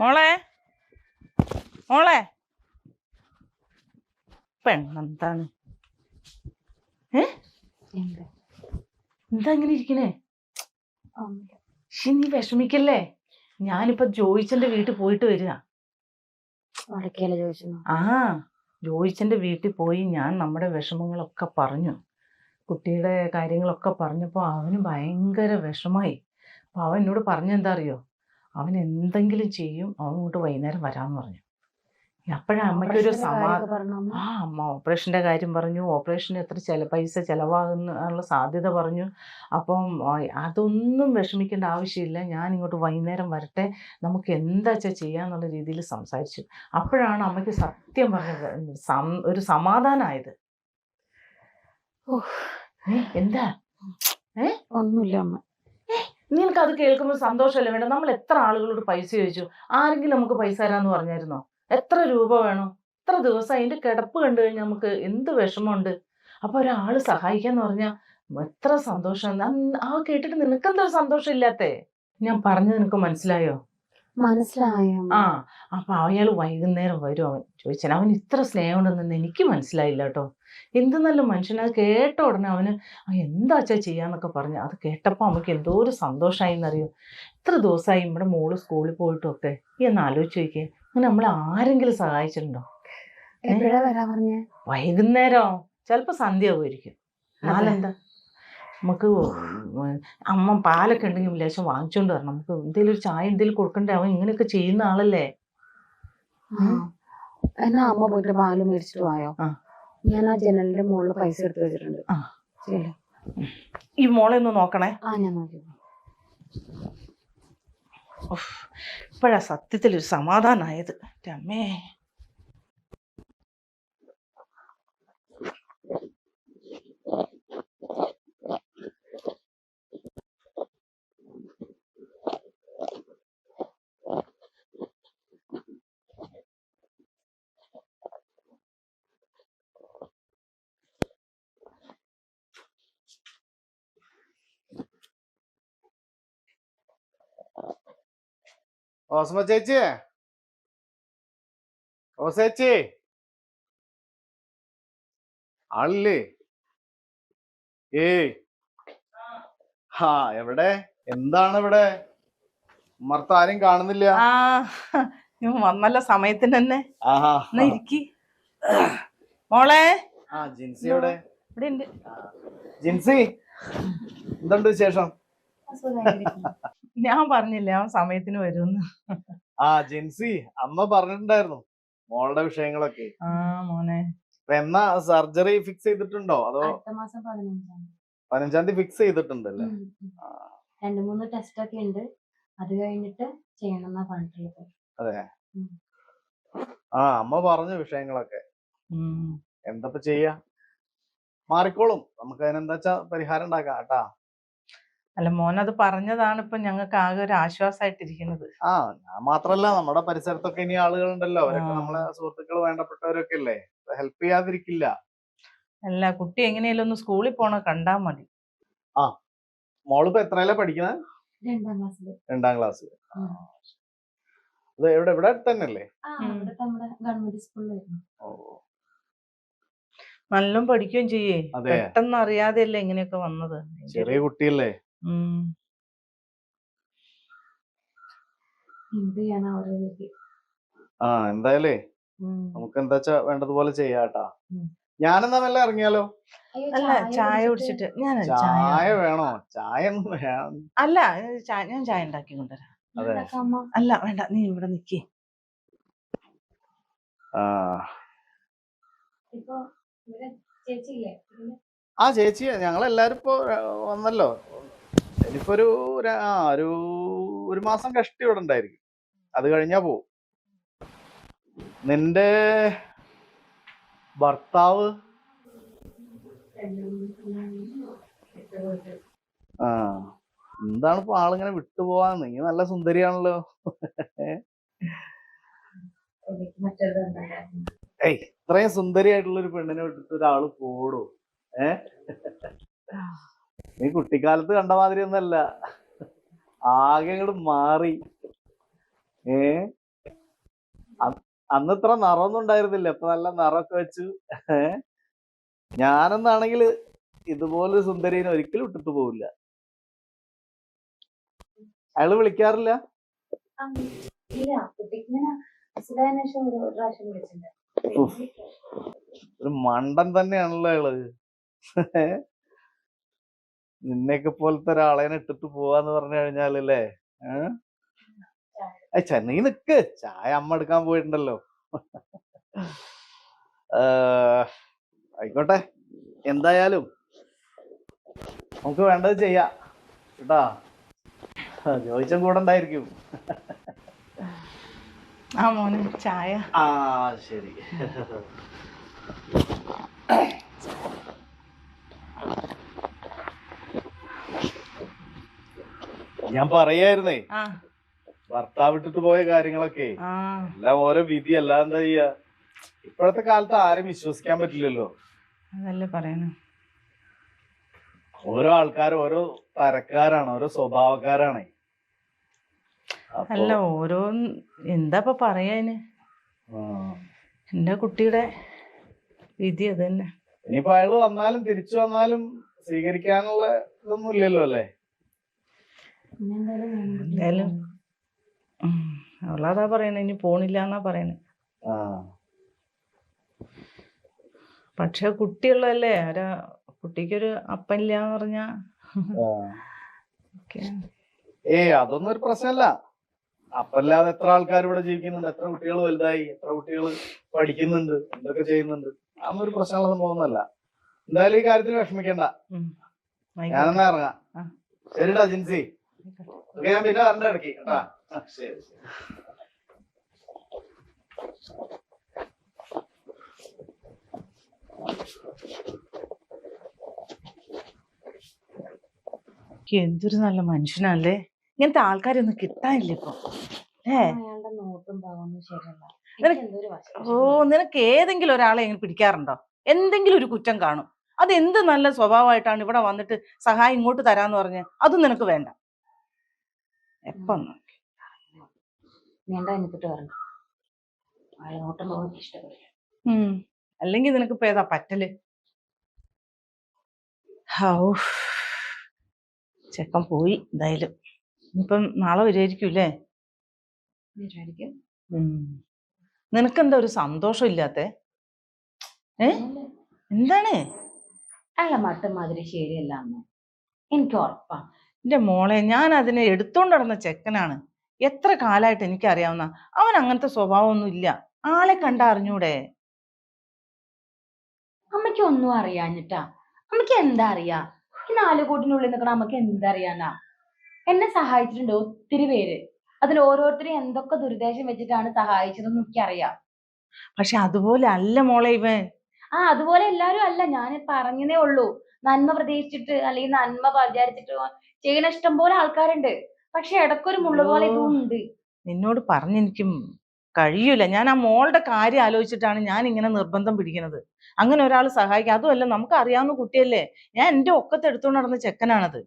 മോളെ. മോളെ. പെണ്ണെന്താണ്? ഏ? എന്ത്? ഇങ്ങനെ ഇരിക്കണേ? നീ വിഷമിക്കല്ലേ? ഞാനിപ്പോ ജോയിച്ചന്റെ വീട്ടിൽ പോയിട്ട് വരിക. ആ ജോയിച്ചന്റെ വീട്ടിൽ പോയി ഞാൻ നമ്മുടെ വിഷമങ്ങളൊക്കെ പറഞ്ഞു. കുട്ടിയുടെ കാര്യങ്ങളൊക്കെ പറഞ്ഞപ്പോൾ അവന് ഭയങ്കര വിഷമായി. അപ്പോൾ അവൻ എന്നോട് പറഞ്ഞെന്താ അറിയോ? അവൻ എന്തെങ്കിലും ചെയ്യും അവൻ ഇങ്ങോട്ട് വൈകുന്നേരം വരാമെന്ന് പറഞ്ഞു. അപ്പോഴാണ് അമ്മയ്ക്കൊരു സമാധാനം ആ അമ്മ ഓപ്പറേഷന്റെ കാര്യം പറഞ്ഞു. ഓപ്പറേഷന് എത്ര ചില പൈസ ചിലവാകുന്നുള്ള സാധ്യത പറഞ്ഞു. അപ്പം അതൊന്നും വിഷമിക്കേണ്ട ആവശ്യമില്ല. ഞാൻ ഇങ്ങോട്ട് വൈകുന്നേരം വരട്ടെ. നമുക്ക് എന്താ വെച്ചാൽ ചെയ്യാന്നുള്ള രീതിയിൽ സംസാരിച്ചു. അപ്പോഴാണ് അമ്മയ്ക്ക് സത്യം പറഞ്ഞത് ഒരു സമാധാനമായത് ഏ, എന്താ? ഒന്നുമില്ല അമ്മ. നിനക്ക് അത് കേൾക്കുമ്പോൾ സന്തോഷമല്ലേ വേണ്ട നമ്മൾ എത്ര ആളുകളോട് പൈസ ചോദിച്ചു? ആരെങ്കിലും നമുക്ക് പൈസ തരാമെന്ന് പറഞ്ഞായിരുന്നോ? എത്ര രൂപ വേണോ? എത്ര ദിവസം അതിന്റെ കിടപ്പ് കണ്ടു കഴിഞ്ഞാൽ നമുക്ക് എന്ത് വിഷമമുണ്ട്? അപ്പൊ ഒരാൾ സഹായിക്കാന്ന് പറഞ്ഞാൽ എത്ര സന്തോഷം. ആ കേട്ടിട്ട് നിനക്കെന്താ ഒരു സന്തോഷം ഇല്ലാത്തേ ഞാൻ പറഞ്ഞു നിനക്ക് മനസ്സിലായോ? മനസ്സിലായോ ആ അപ്പൊ അയാൾ വൈകുന്നേരം വരും അവൻ. ചോദിച്ചാൽ അവൻ ഇത്ര സ്നേഹം ഉണ്ടെന്ന് എനിക്ക് മനസ്സിലായില്ല കേട്ടോ. എന്ത് നല്ല മനുഷ്യൻ അത് കേട്ട ഉടനെ അവന് ആ എന്താ വെച്ചാ ചെയ്യാന്നൊക്കെ പറഞ്ഞു അത് കേട്ടപ്പോൾ നമുക്ക് എന്തോ ഒരു സന്തോഷമായി എന്നറിയോ? ഇത്ര ദിവസമായി നമ്മുടെ മോൾ സ്കൂളിൽ പോയിട്ടും ഒക്കെ ഈ ഒന്ന് ആലോചിച്ച് നോക്കിയേ. അങ്ങനെ നമ്മളെ ആരെങ്കിലും സഹായിച്ചിട്ടുണ്ടോ? വരാ പറഞ്ഞേ? വൈകുന്നേരം? ചിലപ്പോ സന്ധ്യ പോയിരിക്കും നാലെന്താ? നമുക്ക് അമ്മ പാലൊക്കെ ഉണ്ടെങ്കിൽ ലേശം വാങ്ങിച്ചോണ്ട് വരണം. നമുക്ക് എന്തെങ്കിലും ഒരു ചായ എന്തെങ്കിലും കൊടുക്കണ്ടേ? അവൻ ഇങ്ങനെയൊക്കെ ചെയ്യുന്ന ആളല്ലേ? എന്നാ അമ്മ പോയിട്ട് പാൽ മേടിച്ചിട്ട് പോയോ ഞാൻ ആ ജനലിന്റെ മുകളിൽ പൈസ എടുത്ത് വെച്ചിട്ടുണ്ട്. ഈ മോളെ ഒന്ന് നോക്കണേ. ആ ഞാൻ നോക്കി. ഇപ്പോഴാ സത്യത്തിൽ ഒരു സമാധാനമായത് എന്റെ ഓസ്മ ചേച്ചി? ഓ ചേച്ചി? ആളില്ലേ? ഏ ഹാ എവിടെ? എന്താണ് ഇവിടെ മർത്ത ആരും കാണുന്നില്ല. വന്നല്ല സമയത്തിന് തന്നെ. ഇരിക്കി. മോളെ. ജിൻസി എവിടെ? ഇവിടെ ഉണ്ട് ജിൻസി എന്തുണ്ട് വിശേഷം? ഞാൻ പറഞ്ഞില്ലേ അവൻ സമയത്തിന് വരുമെന്ന് ആ ജെൻസി അമ്മ പറഞ്ഞിട്ടുണ്ടായിരുന്നു മോളുടെ വിഷയങ്ങളൊക്കെ. ആ മോനെ. എന്നാ സർജറി ഫിക്സ് ചെയ്തിട്ടുണ്ടോ? അതോ അടുത്ത മാസം പതിനഞ്ചാം പതിനഞ്ചാം തീയതി ഫിക്സ് ചെയ്തിട്ടുണ്ടല്ലേ? ഉം. മൂന്ന് ടെസ്റ്റ് ഒക്കെ ഉണ്ട്. അത് കഴിഞ്ഞിട്ട് ചെയ്യണം എന്നാ പറഞ്ഞിട്ടുള്ളത്. അതെ. ആ അമ്മ പറഞ്ഞു വിഷയങ്ങളൊക്കെ. എന്തപ്പോ ചെയ്യാ? മാറിക്കോളും. നമുക്ക് അതിനെന്താ വെച്ചാ പരിഹാരം ഉണ്ടാക്കാം. കേട്ടാ? അല്ല മോൻ അത് പറഞ്ഞതാണ് ഇപ്പൊ ഞങ്ങൾക്ക് ആകെ ഒരു ആശ്വാസമായിട്ടിരിക്കുന്നത് ആ ഞാൻ മാത്രല്ല നമ്മുടെ പരിസരത്തൊക്കെ ഇനി ആളുകളുണ്ടല്ലോ. അവരൊക്കെ. നമ്മളെ സുഹൃത്തുക്കൾ വേണ്ടപ്പെട്ടവരൊക്കെ അല്ലേ ഹെൽപ്പ് ചെയ്യാതിരിക്കില്ല. അല്ല കുട്ടി എങ്ങനെയാലും ഒന്ന് സ്കൂളിൽ പോണ കണ്ടാ മതി. ആ മോളിപ്പോ എത്രയല്ലേ പഠിക്കുന്നത് രണ്ടാം ക്ലാസ്സിൽ രണ്ടാം ക്ലാസ് ഉം. ഇത് എവിടെ ഇവിടെ തന്നെയല്ലേ ഗവൺമെന്റ് സ്കൂളിലായിരുന്നു. ഓ. നല്ലോണം പഠിക്കുകയും ചെയ്യേ. പെട്ടെന്ന് അറിയാതെയല്ലേ ഇങ്ങനെയൊക്കെ വന്നത്? ചെറിയ കുട്ടിയല്ലേ? ഉം. എന്ത് ചെയ്യാനാ ഓരോ ആ എന്തായാലേ ഉം. നമുക്ക് എന്താ വെച്ചാ വേണ്ടതുപോലെ ചെയ്യാട്ടാ. ഉം. ഞാനെന്നാ മെല്ലെ ഇറങ്ങിയാലോ? അല്ല ചായ കുടിച്ചിട്ട് ഞാൻ ചായ വേണോ ചായ ഒന്നും വേണം? അല്ല ഏ, ചായ- ഞാൻ ചായ ഉണ്ടാക്കി കൊണ്ടുവരാം. അതെ. അമ്മ? അല്ല വേണ്ട നീ ഇവിടെ നിക്കേ. ആ. ഇപ്പൊ ഇവിടെ ചേച്ചിയില്ലേ? ഇതിൽ ആ ചേച്ചി ഞങ്ങളെല്ലാരും ഇപ്പൊ വന്നല്ലോ. ഇനിയിപ്പോ ഒരു ആ ഒരു ഒരു മാസം കഷ്ടി ഇവിടെ ഉണ്ടായിരിക്കും. അത് കഴിഞ്ഞാ പോവും. നിന്റെ ഭർത്താവ്? ആ എന്താണ് ഇപ്പൊ ആളിങ്ങനെ വിട്ടുപോവാൻ നീ നല്ല സുന്ദരിയാണല്ലോ. ഏയ് ഇത്രയും സുന്ദരിയായിട്ടുള്ള ഒരു പെണ്ണിനെ വിട്ടിട്ട് ഒരാൾ പോടോ ഏ? നീ കുട്ടിക്കാലത്ത് കണ്ട മാതിരി ഒന്നല്ല ആകെ അങ്ങോട്ട് മാറി. ഏ? അന്ന് ഇത്ര നിറമൊന്നും ഉണ്ടായിരുന്നില്ല. ഇപ്പൊ നല്ല നിറമൊക്കെ വെച്ചു ഏ? ഞാനെന്നാണെങ്കിൽ ഇതുപോലൊരു സുന്ദരീനെ ഒരിക്കലും ഇട്ടിട്ട് പോവില്ല. അയാൾ വിളിക്കാറില്ല? ഒരു മണ്ടൻ തന്നെയാണല്ലോ അയാൾ. ഏ? നിന്നെയൊക്കെ പോലത്തെ ഒരാളേനെ ഇട്ടിട്ട് പോവാന്ന് പറഞ്ഞു കഴിഞ്ഞാലല്ലേ? ഏഹ് നീ നിക്ക്. ചായ അമ്മ എടുക്കാൻ പോയിട്ടുണ്ടല്ലോ. ആയിക്കോട്ടെ. എന്തായാലും നമുക്ക് വേണ്ടത് ചെയ്യാം. കേട്ടാ? ജോയിച്ചൻ കൂടെ ഉണ്ടായിരിക്കും. ആ മോനെ ചായ. ആ ശരി. ഞാൻ പറയായിരുന്നേ. ഭർത്താവ് ഇട്ടിട്ട് പോയ കാര്യങ്ങളൊക്കെ. എല്ലാം ഓരോ വിധി അല്ല എന്താ ചെയ്യാ? ഇപ്പോഴത്തെ കാലത്ത് ആരും വിശ്വസിക്കാൻ പറ്റില്ലല്ലോ. അതല്ലേ ഓരോ ആൾക്കാർ ഓരോ തരക്കാരാണ് ഓരോ സ്വഭാവക്കാരാണ്. അല്ല ഓരോ എന്താ ഇപ്പൊ പറയാന്. എന്റെ കുട്ടിയുടെ വിധി അത് തന്നെ ഇനിയിപ്പോ അയാൾ വന്നാലും തിരിച്ചു വന്നാലും സ്വീകരിക്കാനുള്ള ഇതൊന്നും ഇല്ലല്ലോ അല്ലേ? എന്തായാലും അവളതാ പറയണേ ഇനി പോണില്ല എന്നാ പറയണേ പക്ഷെ കുട്ടിയുള്ളതല്ലേ ഒരു കുട്ടിക്കൊരു അപ്പനില്ല എന്ന് പറഞ്ഞാ ഏ അതൊന്നും ഒരു പ്രശ്നമല്ല അപ്പല്ലാതെ എത്ര ആൾക്കാർ ഇവിടെ ജീവിക്കുന്നുണ്ട് എത്ര കുട്ടികൾ വലുതായി എത്ര കുട്ടികൾ പഠിക്കുന്നുണ്ട് എന്തൊക്കെ ചെയ്യുന്നുണ്ട്. അതൊന്നും ഒരു പ്രശ്നമുള്ള സംഭവമൊന്നുമല്ല. എന്തായാലും ഈ കാര്യത്തിൽ വിഷമിക്കണ്ട. ഞാനെന്നാ ഇറങ്ങാം. ശരിടാ ജിൻസി. ഞാൻ പിന്നെ വരണ്ട ഇടയ്ക്ക് കേട്ടാ ശരി ശരി. എന്തൊരു നല്ല മനുഷ്യനല്ലേ ഇങ്ങനത്തെ ആൾക്കാരൊന്നും കിട്ടാനില്ല ഇപ്പൊ. ഏ? ഓ നിനക്ക് ഏതെങ്കിലും ഒരാളെ ഇങ്ങനെ പിടിക്കാറുണ്ടോ? എന്തെങ്കിലും ഒരു കുറ്റം കാണും. അത് എന്ത് നല്ല സ്വഭാവമായിട്ടാണ് ഇവിടെ വന്നിട്ട് സഹായം ഇങ്ങോട്ട് തരാന്ന് പറഞ്ഞ്? അതും നിനക്ക് വേണ്ട. എപ്പം നോക്കി. പറഞ്ഞു ഇഷ്ടപ്പെടില്ല അല്ലെങ്കിൽ നിനക്ക് ഇപ്പൊ ഏതാ പറ്റൽ? ഹൗ. ചെക്കൻ പോയി എന്തായാലും. ഇപ്പം നാളെ വരുമായിരിക്കൂലേ വിചാരിക്കും ഉം. നിനക്കെന്താ ഒരു സന്തോഷം ഇല്ലാത്തെ? ഏ? എന്താണ്? അയാളെ മട്ടും മാതിരി ശരിയല്ല എനിക്ക് ഉറപ്പാ. എന്റെ മോളെ ഞാൻ അതിനെ എടുത്തോണ്ട് നടന്ന ചെക്കനാണ്. എത്ര കാലായിട്ട് എനിക്കറിയാവുന്ന അവൻ അങ്ങനത്തെ സ്വഭാവമൊന്നും ഇല്ല. ആളെ കണ്ട അറിഞ്ഞൂടെ? അമ്മയ്ക്ക് ഒന്നും അറിയാഞ്ഞിട്ടാ. അമ്മയ്ക്ക് എന്താ അറിയാ? ഈ നാല് കൂട്ടിനുള്ളിൽ നിൽക്കണ അമ്മയ്ക്ക് എന്തറിയാനാ എന്നെ സഹായിച്ചിട്ടുണ്ട് ഒത്തിരി പേര്. അതിൽ ഓരോരുത്തരും എന്തൊക്കെ ദുരുദ്ദേശം വെച്ചിട്ടാണ് സഹായിച്ചതെന്ന് എനിക്കറിയാം. പക്ഷെ അതുപോലെ അല്ല മോളെ ഇവൻ. ആ അതുപോലെ എല്ലാരും അല്ല. ഞാൻ പറഞ്ഞതേ ഉള്ളൂ. നന്മ പ്രതീക്ഷിച്ചിട്ട് അല്ലെങ്കിൽ നന്മ വിചാരിച്ചിട്ട് ചെയ്യണ ഇഷ്ടം പോലെ ആൾക്കാരുണ്ട്. പക്ഷെ ഇടക്കൊരു മുള്ള പോലെ. ഇതും ഉണ്ട് നിന്നോട് പറഞ്ഞെനിക്കും കഴിയൂല. ഞാൻ ആ മോളുടെ കാര്യം ആലോചിച്ചിട്ടാണ് ഞാൻ ഇങ്ങനെ നിർബന്ധം പിടിക്കുന്നത്. അങ്ങനെ ഒരാൾ സഹായിക്കുക അതുമല്ല നമുക്ക് അറിയാവുന്ന കുട്ടിയല്ലേ? ഞാൻ എന്റെ ഒക്കത്തെ എടുത്തുകൊണ്ട് നടന്ന ചെക്കനാണത്.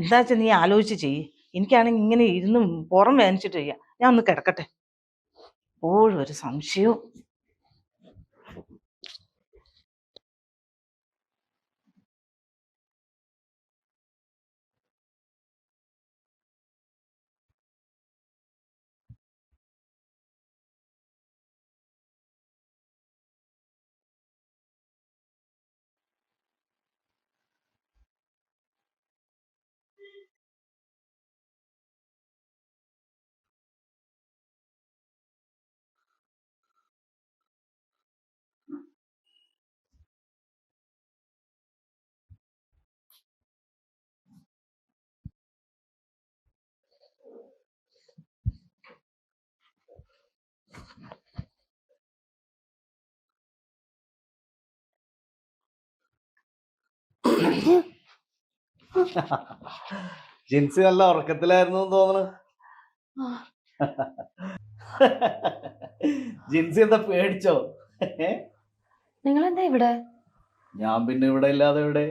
എന്താ വെച്ചാൽ നീ ആലോചിച്ച് ചെയ്യ്. എനിക്കാണെങ്കിൽ ഇങ്ങനെ ഇരുന്ന് പുറം വേദനിച്ചിട്ട് ചെയ്യാം. ഞാൻ ഒന്ന് കിടക്കട്ടെ. എപ്പോഴും ഒരു സംശയവും ജിൻസി നല്ല ഉറക്കത്തിലായിരുന്നു തോന്നണു ജിൻസി എന്താ പേടിച്ചോ? നിങ്ങൾ എന്താ ഇവിടെ? ഞാൻ പിന്നെ ഇവിടെ ഇല്ലാതെ ഇവിടെ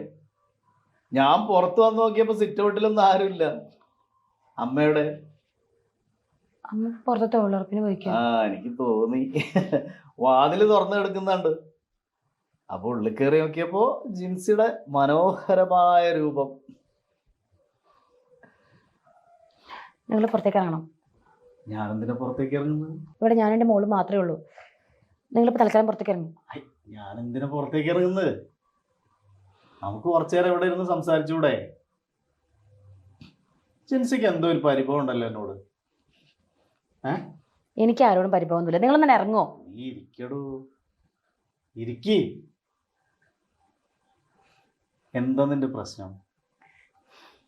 ഞാൻ പുറത്തു വന്ന് നോക്കിയപ്പോ സിറ്റ് ഔട്ടിലൊന്നും ആരുമില്ല. അമ്മയുടെ അമ്മ പുറത്തെ തൊഴിലുറപ്പിന് പോയിക്കാം. ആ എനിക്ക് തോന്നി. വാതിൽ തുറന്നു കിടക്കുന്നുണ്ട്. അപ്പൊ ഉള്ളിൽ കയറി നോക്കിയപ്പോ ജിൻസിയുടെ മനോഹരമായ രൂപം. നിങ്ങൾ പുറത്തേക്ക് ഇറങ്ങണം. ഞാനെന്തിനാ പുറത്തേക്ക് ഇറങ്ങുന്നത്? ഇവിടെ ഞാൻ എന്റെ മോൾ മാത്രമേ ഉള്ളൂ. നിങ്ങളിപ്പോൾ തൽക്കാലം പുറത്തേക്ക് ഇറങ്ങും. ഞാനെന്തിനാ പുറത്തേക്ക് ഇറങ്ങുന്നത്? നമുക്ക് കുറച്ചു നേരം ഇവിടെ ഇരുന്ന് സംസാരിച്ചൂടെ? ജിൻസിക്ക് എന്തോ ഒരു പരിഭവം ഉണ്ടല്ലോ എന്നോട്. എനിക്ക് ആരോടും പരിഭവമൊന്നുമില്ല നിങ്ങൾ തന്നെ ഇറങ്ങുമോ നീ ഇരിക്കടൂ. ഇരിക്കി. എന്താ നിന്റെ പ്രശ്നം?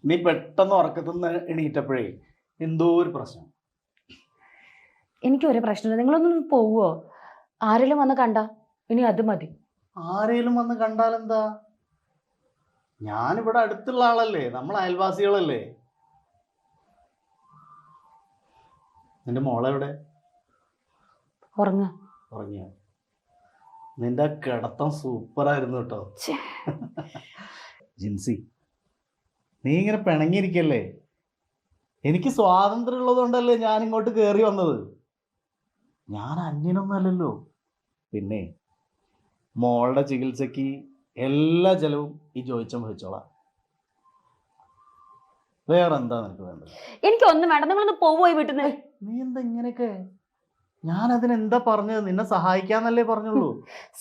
നീ പെട്ടെന്ന് ഉറക്കത്തുനിന്ന് എണീറ്റപ്പോഴേ എന്തോ ഒരു പ്രശ്നം? എനിക്കൊരു പ്രശ്നമില്ല. നിങ്ങളൊന്നും പോവോ ആരെങ്കിലും വന്ന് കണ്ട? ഇനി അത് മതി. ആരെങ്കിലും വന്ന് കണ്ടാൽ എന്താ ഞാനിവിടെ അടുത്തുള്ള ആളല്ലേ. നമ്മൾ അയൽവാസികളല്ലേ. നിന്റെ മോളെവിടെ? ഉറങ്ങ. ഉറങ്ങിയോ? നിന്റെ കിടത്തം സൂപ്പറായിരുന്നു കേട്ടോ. ജിൻസി നീ ഇങ്ങനെ പിണങ്ങിയിരിക്കല്ലേ? എനിക്ക് സ്വാതന്ത്ര്യം ഉള്ളതുകൊണ്ടല്ലേ ഞാൻ ഇങ്ങോട്ട് കയറി വന്നത്. ഞാൻ അന്യനൊന്നല്ലല്ലോ പിന്നെ മോളുടെ ചികിത്സക്ക് എല്ലാ ചെലവും ഈ ജോയിച്ചം വഹിച്ചോളാം. വേറെ എന്താ നിനക്ക് വേണ്ടത്? എനിക്കൊന്നും വേണ്ട. നിങ്ങളൊന്ന് പോവോ ഈ വീട്ടിൽ നിന്ന് നീ എന്താ ഇങ്ങനെയൊക്കെ? ഞാൻ അതിനെന്താ പറഞ്ഞത്? നിന്നെ സഹായിക്കാന്നല്ലേ പറഞ്ഞുള്ളൂ.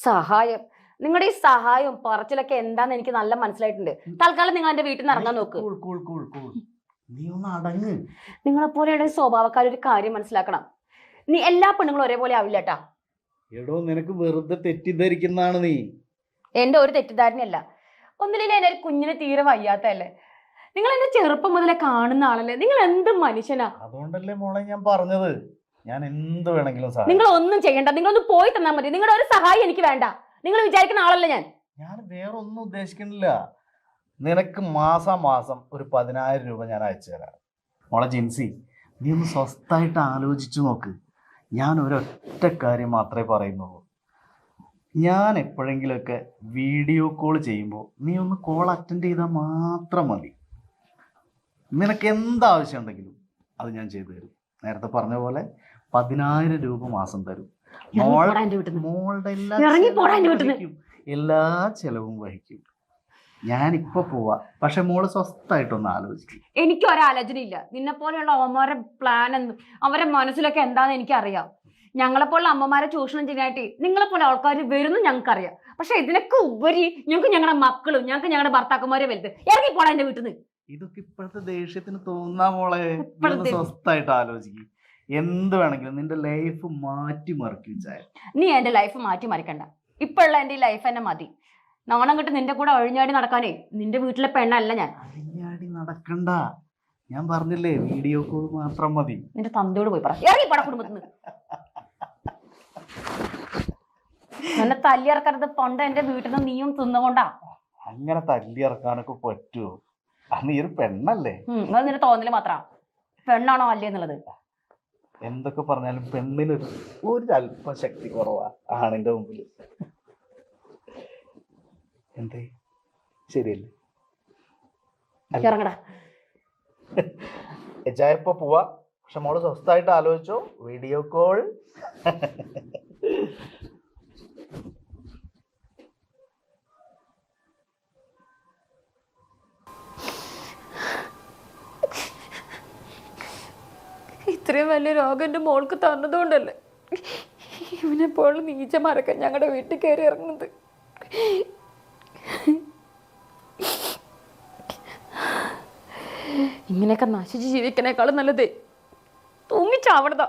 സഹായം. നിങ്ങളുടെ ഈ സഹായവും പറച്ചിലൊക്കെ എന്താന്ന് എനിക്ക് നല്ല മനസ്സിലായിട്ടുണ്ട്. തൽക്കാലം നിങ്ങൾ എന്റെ വീട്ടിൽ നിന്ന് ഇറങ്ങാൻ നോക്ക്. Cool, cool, cool, cool. നീ ഒന്ന് അടങ്ങ്. നിങ്ങളെ പോലെയുള്ള സ്വഭാവക്കാർ ഒരു കാര്യം മനസ്സിലാക്കണം. നീ എല്ലാ പെണ്ണുങ്ങളും ഒരേപോലെ ആവില്ല കേട്ടാ എടോ നിനക്ക് വെറുതെ തെറ്റിദ്ധരിക്കുന്നതാണ് നീ. എന്റെ ഒരു തെറ്റിദ്ധാരണയല്ല. ഒന്നിലെ കുഞ്ഞിനെ കുഞ്ഞിന് തീരെ വയ്യാത്തല്ലേ നിങ്ങൾ എന്നെ ചെറുപ്പം മുതലേ കാണുന്ന ആളല്ലേ? നിങ്ങൾ എന്ത് മനുഷ്യനാ? അതുകൊണ്ടല്ലേ മോളെ ഞാൻ പറഞ്ഞത്? ഞാൻ എന്ത് വേണമെങ്കിലും നിങ്ങൾ ഒന്നും ചെയ്യണ്ട. നിങ്ങൾ ഒന്ന് പോയി തന്നാൽ മതി. നിങ്ങളുടെ ഒരു സഹായം എനിക്ക് വേണ്ട. നിങ്ങൾ വിചാരിക്കുന്ന ആളല്ല ഞാൻ. ഞാൻ വേറെ ഒന്നും ഉദ്ദേശിക്കുന്നില്ല. നിനക്ക് മാസം മാസം ഒരു പതിനായിരം രൂപ ഞാൻ അയച്ചു തരാം. മോളെ ജിൻസി നീ ഒന്ന് സ്വസ്ഥായിട്ട് ആലോചിച്ചു നോക്ക്. ഞാൻ ഒരൊറ്റ കാര്യം മാത്രമേ പറയുന്നുള്ളൂ. ഞാൻ എപ്പോഴെങ്കിലുമൊക്കെ വീഡിയോ കോൾ ചെയ്യുമ്പോൾ നീ ഒന്ന് കോൾ അറ്റൻഡ് ചെയ്താൽ മാത്രം മതി. നിനക്ക് എന്താവശ്യം ഉണ്ടെങ്കിലും അത് ഞാൻ ചെയ്തു തരും. നേരത്തെ പറഞ്ഞ പോലെ പതിനായിരം രൂപ മാസം തരും. മോളുടെ എല്ലാ. എല്ലാ ചെലവും വഹിക്കും. ഞാനിപ്പോ പോവാ. പക്ഷെ മോൾ സ്വസ്ഥായിട്ടൊന്ന് ആലോചിക്കും. എനിക്ക് ഒരാലോചന ഇല്ല നിന്നെ പോലെയുള്ള അമ്മമാരുടെ പ്ലാൻ എന്ന് അവരെ മനസ്സിലൊക്കെ എന്താന്ന് എനിക്കറിയാം. ഞങ്ങളെ പോലുള്ള അമ്മമാരെ ചൂഷണം ചെയ്യാനായിട്ട് നിങ്ങളെ പോലെ ആൾക്കാർ വരുന്നു ഞങ്ങൾക്കറിയാം. പക്ഷെ ഇതിനൊക്കെ ഉപരി ഞങ്ങൾക്ക് ഞങ്ങളുടെ മക്കളും ഞങ്ങൾക്ക് ഞങ്ങളുടെ ഭർത്താക്കന്മാരെ വലുത്. ഇറങ്ങി പോടാ എന്റെ വീട്ടിൽ നിന്ന് ഇതൊക്കെ ഇപ്പോഴത്തെ ദേഷ്യത്തിന് തോന്നാ മോളെ. സ്വസ്ഥായിട്ട് ആലോചിക്കും. എന്ത് വേണമെങ്കിലും നിന്റെ ലൈഫ് മാറ്റി മറിക്കും ചായ. നീ എന്റെ ലൈഫ് മാറ്റി മറിക്കണ്ട. ഇപ്പോഴുള്ള എന്റെ ഈ ലൈഫ് എന്നെ മതി. നാണം കിട്ട് നിന്റെ കൂടെ ഒഴിഞ്ഞാടി നടക്കാനേ നിന്റെ വീട്ടിലെ പെണ്ണല്ല ഞാൻ. അഴിഞ്ഞാടി നടക്കണ്ട. ഞാൻ പറഞ്ഞില്ലേ വീഡിയോ കോൾ മാത്രം മതി. നിന്റെ തന്തയോട് പോയി പറ. ഇറങ്ങി പോടാ കുടുംബത്തിൽ നിന്ന് എന്നെ തല്ലിയിറക്കരുത് പണ്ട് എന്റെ വീട്ടിൽ നിന്ന് നീയും തിന്നുകൊണ്ടാ. അങ്ങനെ തല്ലി ഇറക്കാനൊക്കെ പറ്റുമോ നീ ഒരു പെണ്ണല്ലേ? നിന്റെ തോന്നൽ മാത്രാ. പെണ്ണാണോ അല്ലേ എന്നുള്ളത്? എന്തൊക്കെ പറഞ്ഞാലും പെണ്ണിനൊരു ഒരു അല്പം ശക്തി കുറവാ ആണിന്റെ മുമ്പിൽ എന്തേ? ശരിയല്ലേ? എച്ചായപ്പോ പോവാ. പക്ഷെ മോൾ സ്വസ്ഥായിട്ട് ആലോചിച്ചോ. Video call. ഇത്രയും വലിയ രോഗം എന്റെ മോൾക്ക് തന്നതുകൊണ്ടല്ലേ? ഇവനെ പോലുള്ള നീച്ചമാരൊക്കെ ഞങ്ങളുടെ വീട്ടിൽ കയറി ഇറങ്ങുന്നത്. ഇങ്ങനെയൊക്കെ നശിച്ച് ജീവിക്കണേക്കാളും നല്ലത്. തൂങ്ങിച്ചാവണതാ.